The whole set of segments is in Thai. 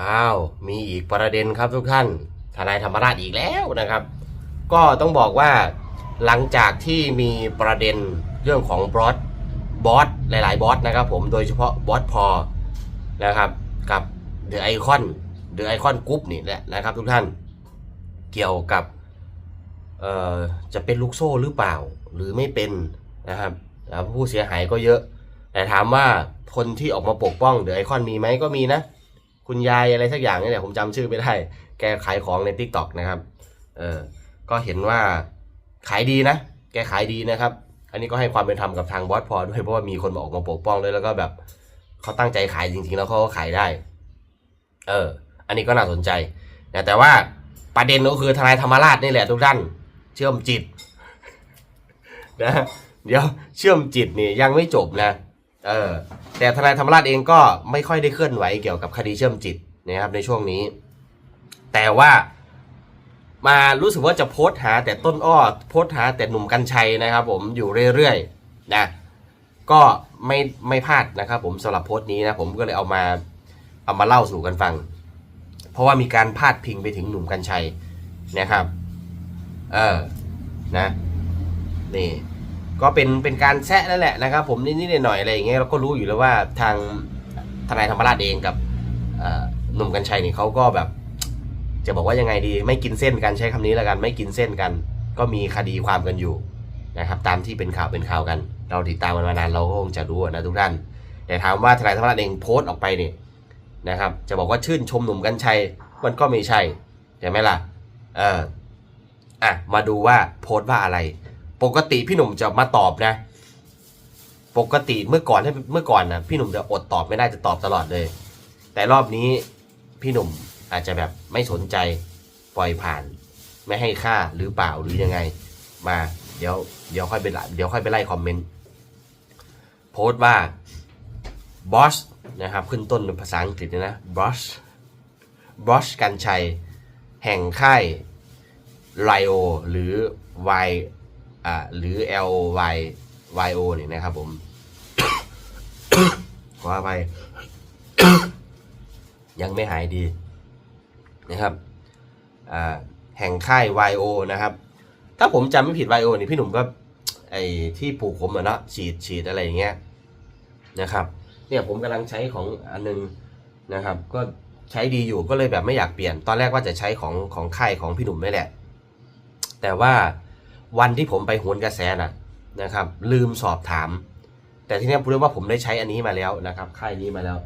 อ้าว มีอีกประเด็นครับทุกท่าน ทนายธรรมราชอีกแล้วนะครับ ก็ต้องบอกว่าหลังจากที่มีประเด็นเรื่องของบอสบอสหลาย ๆ บอสนะครับผมโดยเฉพาะบอสพอนะครับกับเดอะไอคอนเดอะไอคอนกรุ๊ปนี่แหละนะครับทุกท่านเกี่ยวกับเอ่อจะเป็นลูกโซ่หรือเปล่าหรือไม่เป็นนะครับผู้เสียหายก็เยอะ แต่ถามว่าคนที่ออกมาปกป้องเดอะไอคอนมีไหมก็มีนะ คุณยายอะไรสักอย่างนี่แหละผมจำชื่อไม่ได้ แกขายของใน t ิ k t o k นะครับ เออ ก็เห็นว่าขายดีนะ แกขายดีนะครับ อันนี้ก็ให้ความเป็นธรรมกับทางบอสพอด้วย เพราะว่ามีคนมาออกมาปกป้องด้วยแล้วก็แบบเขาตั้งใจขายจริง ๆ แล้วเขาก็ขายได้ เออ อันนี้ก็น่าสนใจนะแต่ว่าประเด็นก็คือทนายธรรมราชนี่แหละทุกท่าน เชื่อมจิตนะ เดี๋ยวเชื่อมจิตนี่ยังไม่จบนะ เออแต่ทนายธรรมราชเองก็ไม่ค่อยได้เคลื่อนไหวเกี่ยวกับคดีเชื่อมจิตนะครับในช่วงนี้ แต่ว่ามารู้สึกว่าจะโพสต์หาแต่ต้นอ้อโพสต์หาแต่หนุ่มกัญชัยนะครับ ผมอยู่เรื่อยๆนะก็ไม่ไม่พลาดนะครับ ผมสำหรับโพสต์นี้นะผมก็เลยเอามาเอามาเล่าสู่กันฟัง เพราะว่ามีการพาดพิงไปถึงหนุ่มกัญชัยนะครับ เออนะนี่ ก็เป็นเป็นการแซะนั่นแหละนะครับ ผมนิดๆหน่อยๆอะไรอย่างเงี้ยเราก็รู้อยู่แล้วว่าทางทนายธรรมราชเองกับหนุ่มกัญชัยนี่เขาก็แบบ จะบอกว่ายังไงดี ไม่กินเส้นกันใช้คำนี้แล้วกันไม่กินเส้นกัน ก็มีคดีความกันอยู่นะครับ ตามที่เป็นข่าวเป็นข่าวกัน เราติดตามกันมานานเราก็คงจะรู้นะทุกท่าน แต่ถามว่าทนายธรรมราชเองโพสต์ออกไปเนี่ยนะครับ จะบอกว่าชื่นชมหนุ่มกัญชัยมันก็ไม่ใช่ใช่ไหมล่ะเอออะมาดูว่าโพสต์ว่าอะไร ปกติพี่หนุ่มจะมาตอบนะ ปกติเมื่อก่อนถ้เมื่อก่อนนะพี่หนุ่มจะอดตอบไม่ได้จะตอบตลอดเลย แต่รอบนี้พี่หนุ่มอาจจะแบบไม่สนใจปล่อยผ่าน ไม่ให้ค่าหรือเปล่าหรือยังไง มาเดี๋ยวเดี๋ยวค่อยไปไล่เดี๋ยวค่อยไปไล่คอมเมนต์โพสต์ว่าบอสนะครับขึ้นต้นเป็นภาษาอังกฤษนะบอสบอสกันชัย แห่งค่ายไลโอหรือ Y อ่าหรือ L Y Y O เนี่ยนะครับผม ขออภัยยังไม่หายดีนะครับอ่าแห่งค่าย YO นะครับ ถ้าผมจำไม่ผิด YO นี่พี่หนุ่มก็ ไอที่ปลูกผมอะเนาะฉีดฉีดอะไรอย่างเงี้ยนะครับ เนี่ยผมกำลังใช้ของอันนึงนะครับ ก็ใช้ดีอยู่ก็เลยแบบไม่อยากเปลี่ยน ตอนแรกว่าจะใช้ของของค่ายของพี่หนุ่มนี่แหละ แต่ว่า วันที่ผมไปโหนกระแสน่ะนะครับ ลืมสอบถาม แต่ทีเนี้พูดได้ว่าผมได้ใช้อันนี้มาแล้วนะครับค่ายนี้มาแล้ว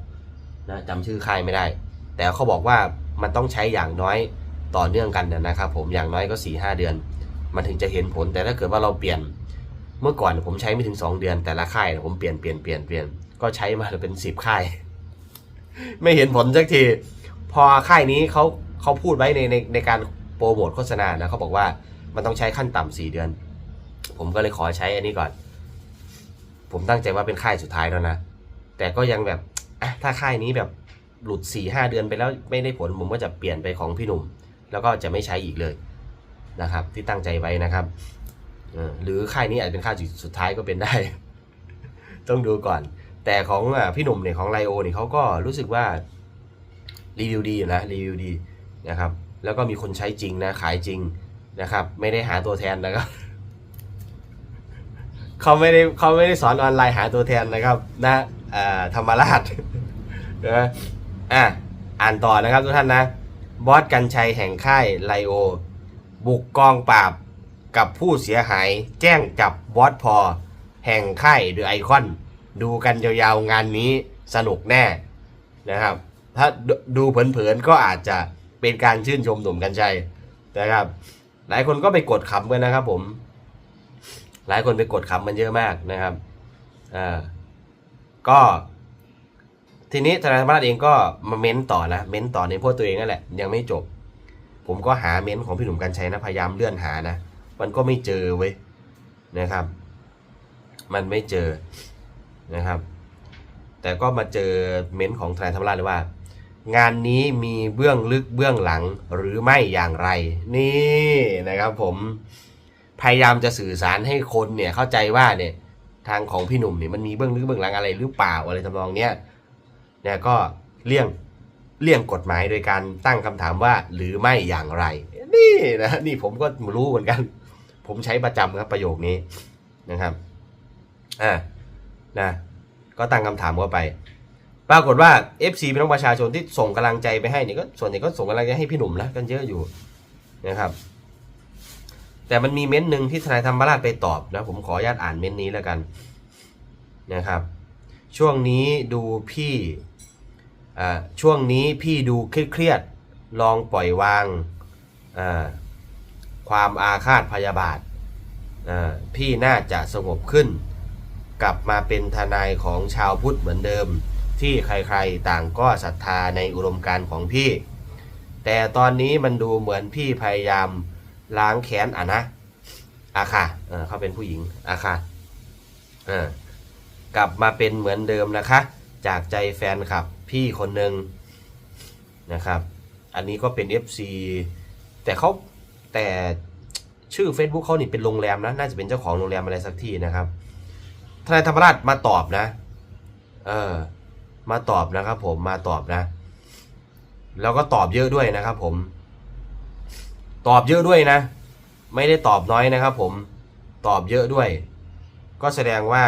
นะจำชื่อค่ายไม่ได้ แต่เขาบอกว่ามันต้องใช้อย่างน้อยต่อเนื่องกันนะครับ ผมอย่างน้อยก็สี่ห้าเดือน มันถึงจะเห็นผลแต่ถ้าเกิดว่าเราเปลี่ยนเมื่อก่อนผมใช้ไม่ถึงสองเดือน แต่ละค่ายผมเปลี่ยนเปลี่ยนเปลี่ยนเปลี่ยนก็ใช้มาเป็นสิบค่าย ไม่เห็นผลสักทีพอค่ายนี้เขาเขาพูดไว้ในในในการโปรโมทโฆษณานะเขาบอกว่า มันต้องใช้ขั้นต่ำสี่เดือน ผมก็เลยขอใช้อันนี้ก่อน ผมตั้งใจว่าเป็นค่ายสุดท้ายแล้วนะ แต่ก็ยังแบบอะถ้าค่ายนี้แบบหลุดสี่ห้าเดือนไปแล้วไม่ได้ผลผมก็จะเปลี่ยนไปของพี่หนุ่ม แล้วก็จะไม่ใช้อีกเลยนะครับ ที่ตั้งใจไว้นะครับหรือค่ายนี้อาจจะเป็นค่ายสุดท้ายก็เป็นได้ ต้องดูก่อน แต่ของพี่หนุ่มเนี่ยของไลโอเนี่ยเขาก็รู้สึกว่ารีวิวดีนะรีวิวดีนะครับ แล้วก็มีคนใช้จริงนะขายจริง นะครับ ไม่ได้หาตัวแทนนะครับเขาไม่ได้เขาไม่ได้สอนออนไลน์หาตัวแทนนะครับนะธรรมราชนะอะอ่านต่อนะครับทุกท่านนะ บอสกันชัยแห่งค่ายไลโอ บุกกองปราบกับผู้เสียหายแจ้งจับบอสพอ แห่งค่ายเดอะไอคอน ดูกันยาวๆงานนี้สนุกแน่นะครับ ถ้าดูเผินๆก็อาจจะเป็นการชื่นชมหนุ่มกัญชัยนะครับ หลายคนก็ไปกดขำกันนะครับ ผม หลายคนไปกดขำมันเยอะมากนะครับอ่าก็ ทีนี้ธนาธรรมราชเองก็มาเม้นต่อนะเม้นต่อในพวกตัวเองนั่นแหละยังไม่จบ ผมก็หาเม้นของพี่หนุ่มกัญชัยนะพยายามเลื่อนหานะมันก็ไม่เจอเว้ยนะครับ มันไม่เจอนะครับ แต่ก็มาเจอเม้นของทนาธรรมราชเลยว่า งานนี้มีเบื้องลึกเบื้องหลังหรือไม่อย่างไร นี่นะครับผมพยายามจะสื่อสารให้คนเนี่ยเข้าใจว่าเนี่ยทางของพี่หนุ่มเนี่ยมันมีเบื้องลึกเบื้องหลังอะไรหรือเปล่าอะไรทำนองเนี้ยเนี่ยก็เลี่ยงเลี่ยงกฎหมายโดยการตั้งคำถามว่าหรือไม่อย่างไร นี่นะนี่ผมก็รู้เหมือนกัน ผมใช้ประจำครับประโยคนี้นะครับอ่านะก็ตั้งคำถามเข้าไป ปรากฏว่า FC พี่น้องประชาชนที่ส่งกำลังใจไปให้นี่ก็ส่วนใหญ่ก็ส่งกำลังใจให้พี่หนุ่มนะกันเยอะอยู่นะครับ แต่มันมีเม้นต์หนึ่งที่ทนายธรรมราชไปตอบนะผมขออนุญาตอ่านเม้นต์นี้แล้วกันนะครับ ช่วงนี้ดูพี่อ่าช่วงนี้พี่ดูเครียดลองปล่อยวางอ่าความอาฆาตพยาบาทอ่าพี่น่าจะสงบขึ้น กลับมาเป็นทนายของชาวพุทธเหมือนเดิม ที่ใครๆต่างก็ศรัทธาในอุดมการณ์ของพี่ แต่ตอนนี้มันดูเหมือนพี่พยายามล้างแค้นอะนะอาค่ะเออเขาเป็นผู้หญิงอาค่ะเออกลับมาเป็นเหมือนเดิมนะคะ จากใจแฟนคลับพี่คนหนึ่งนะครับ อันนี้ก็เป็น FC แต่เขาแต่ชื่อ Facebook เขานี่เป็นโรงแรมนะน่าจะเป็นเจ้าของโรงแรมอะไรสักที่นะครับทนายธรรมราชมาตอบนะ เออ มาตอบนะครับ ผมมาตอบนะ แล้วก็ตอบเยอะด้วยนะครับ ผม ตอบเยอะด้วยนะ ไม่ได้ตอบน้อยนะครับ ผมตอบเยอะด้วย ก็แสดงว่า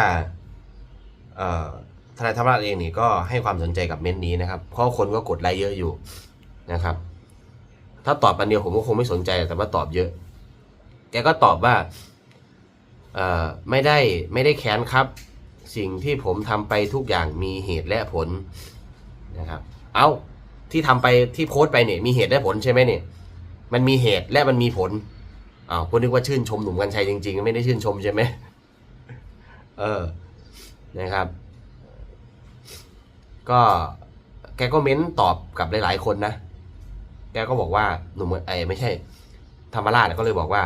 ทนายธรรมราชเองนี่ก็ให้ความสนใจกับเม้นต์นี้นะครับ เพราะคนก็กดไลค์เยอะอยู่นะครับ ถ้าตอบอันเดียวผมก็คงไม่สนใจแต่ว่าตอบเยอะ แกก็ตอบว่าไม่ได้ไม่ได้แค้นครับ สิ่งที่ผมทำไปทุกอย่างมีเหตุและผลนะครับ เอาที่ทำไปที่โพสต์ไปเนี่ยมีเหตุและผลใช่ไหมเนี่ย มันมีเหตุและมันมีผลอ้าวคุณนึกว่าชื่นชมหนุ่มกัญชัยจริง ๆ ไม่ได้ชื่นชมใช่ไหมเออนะครับ ก็แกก็เม้นตอบกับหลายๆคนนะ แกก็บอกว่าหนุ่มไอ้ไม่ใช่ ธรรมราชก็เลยบอกว่า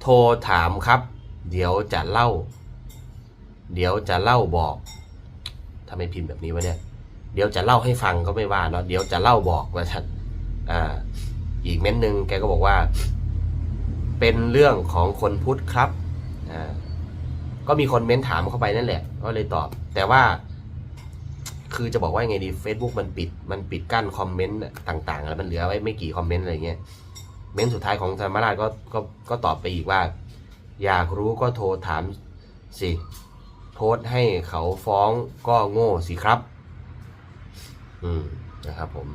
โทรถามครับ เดี๋ยวจะเล่า เดี๋ยวจะเล่าบอกทำไมพิมพ์แบบนี้วะเนี่ย เดี๋ยวจะเล่าให้ฟังก็ไม่ว่าเนาะเดี๋ยวจะเล่าบอกว่าท่านอ่า อีกเม้นหนึ่งแกก็บอกว่า เป็นเรื่องของคนพุทธครับอ่าก็มีคนเม้นถามเข้าไปนั่นแหละ ก็เลยตอบ แต่ว่า คือจะบอกว่าไงดี Facebook มันปิด มันปิดกั้นคอมเมนต์ต่างๆ แล้วมันเหลือไว้ไม่กี่คอมเมนต์อะไรเงี้ย เม้นต์สุดท้ายของธรรมราชก็ก็ก็ตอบไปอีกว่า อยากรู้ก็โทรถามสิ โพสต์ให้เขาฟ้องก็โง่สิครับ อืมนะครับผม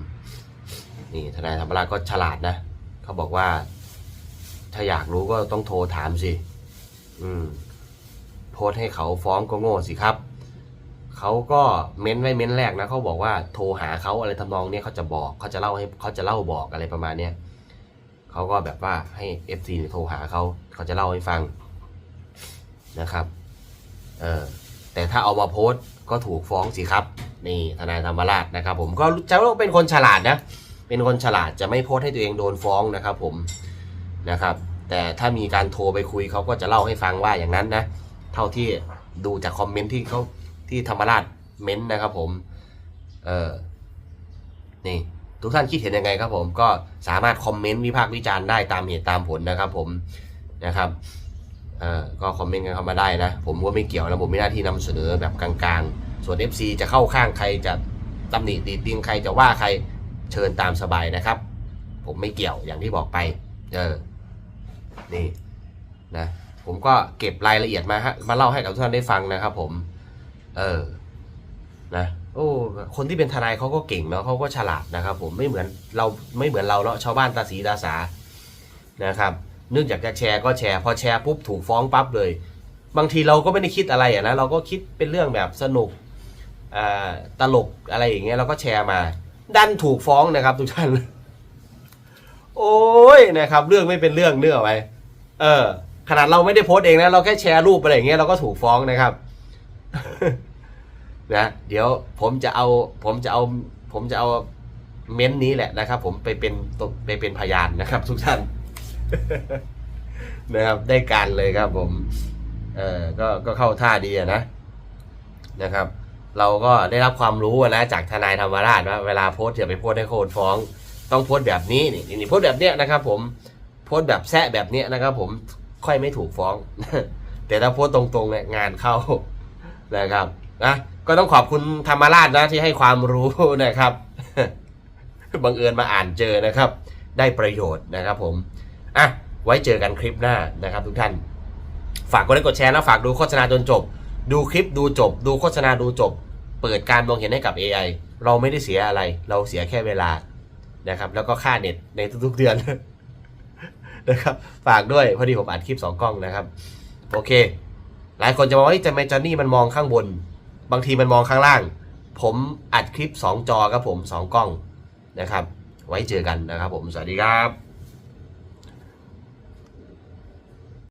นี่ทนายธรรมราชก็ฉลาดนะเขาบอกว่า ถ้าอยากรู้ก็ต้องโทรถามสิ อืม โพสต์ให้เขาฟ้องก็โง่สิครับเขาก็เม้นไว้เม้นแรกนะเขาบอกว่าโทรหาเขาอะไรทำนองเนี้ยเขาจะบอกเขาจะเล่าให้เขาจะเล่าบอกอะไรประมาณเนี้ยเขาก็แบบว่าให้ FC เนี่ยโทรหาเขาเขาจะเล่าให้ฟังนะครับ เออแต่ถ้าเอามาโพสต์ก็ถูกฟ้องสิครับ นี่ทนายธรรมราชนะครับ ผมก็จะว่าเป็นคนฉลาดนะ เป็นคนฉลาดจะไม่โพสต์ให้ตัวเองโดนฟ้องนะครับ ผมนะครับ แต่ถ้ามีการโทรไปคุยเขาก็จะเล่าให้ฟังว่าอย่างนั้นนะ เท่าที่ดูจากคอมเมนต์ที่เขาที่ธรรมราชเม้นต์นะครับผมเออนี่ทุกท่านคิดเห็นยังไงครับผมก็สามารถคอมเมนต์วิพากษ์วิจารณ์ได้ตามเหตุตามผลนะครับผมนะครับ ก็คอมเมนต์กันเข้ามาได้นะ ผมก็ไม่เกี่ยวนะผมมีหน้าที่นำเสนอแบบกลางๆ ส่วน FC จะเข้าข้างใครจะตำหนิตีติงใครจะว่าใครเชิญตามสบายนะครับ ผมไม่เกี่ยวอย่างที่บอกไป เออ นี่นะผมก็เก็บรายละเอียดมาฮะมาเล่าให้กับทุกท่านได้ฟังนะครับผม เออ นะโอ้คนที่เป็นทนายเขาก็เก่งเนาะเขาก็ฉลาดนะครับ ผมไม่เหมือนเราไม่เหมือนเราเนาะชาวบ้านตาสีตาสานะครับ นึกอยากจะแชร์ก็แชร์พอแชร์ปุ๊บถูกฟ้องปั๊บเลย บางทีเราก็ไม่ได้คิดอะไรอะนะเราก็คิดเป็นเรื่องแบบสนุกตลกอะไรอย่างเงี้ยเราก็แชร์มา ดันถูกฟ้องนะครับ ทุกท่าน โอ้ยนะครับ เรื่องไม่เป็นเรื่องเนื้อไว้เออ ขนาดเราไม่ได้โพสต์เองนะ เราแค่แชร์รูปอะไรอย่างเงี้ยเราก็ถูกฟ้องนะครับนะเดี๋ยวผมจะเอาผมจะเอาผมจะเอาเม้นต์นี้แหละนะครับ ผมไปเป็นไปเป็นพยานนะครับ ทุกท่าน นะครับ ได้การเลยครับผม เออก็ก็เข้าท่าดีอะนะ นะครับ เราก็ได้รับความรู้นะจากทนายธรรมราชว่าเวลาโพสต์อย่าไปโพสต์ให้โคนฟ้อง ต้องโพสต์แบบนี้นี่นี่โพสต์แบบเนี้ยนะครับ ผมโพสต์แบบแซะแบบเนี้ยนะครับ ผมค่อยไม่ถูกฟ้อง แต่ถ้าโพสต์ตรงๆเนี่ยงานเข้านะครับนะก็ต้องขอบคุณธรรมราชนะที่ให้ความรู้นะครับบังเอิญมาอ่านเจอนะครับ ได้ประโยชน์นะครับผม อะไว้เจอกันคลิปหน้านะครับทุกท่าน ฝากกดไลค์กดแชร์นะฝากดูโฆษณาจนจบ ดูคลิปดูจบ ดูโฆษณาดูจบ เปิดการมองเห็นให้กับ AI เราไม่ได้เสียอะไร เราเสียแค่เวลานะครับ แล้วก็ค่าเน็ตในทุกๆเดือนนะครับฝากด้วยพอดีผมอัดคลิปสองกล้องนะครับ โอเค หลายคนจะมองว่าจะไม่จอนนี่มันมองข้างบน บางทีมันมองข้างล่าง ผมอัดคลิป 2 จอครับผม 2 กล้องนะครับ ไว้เจอกันนะครับผมสวัสดีครับ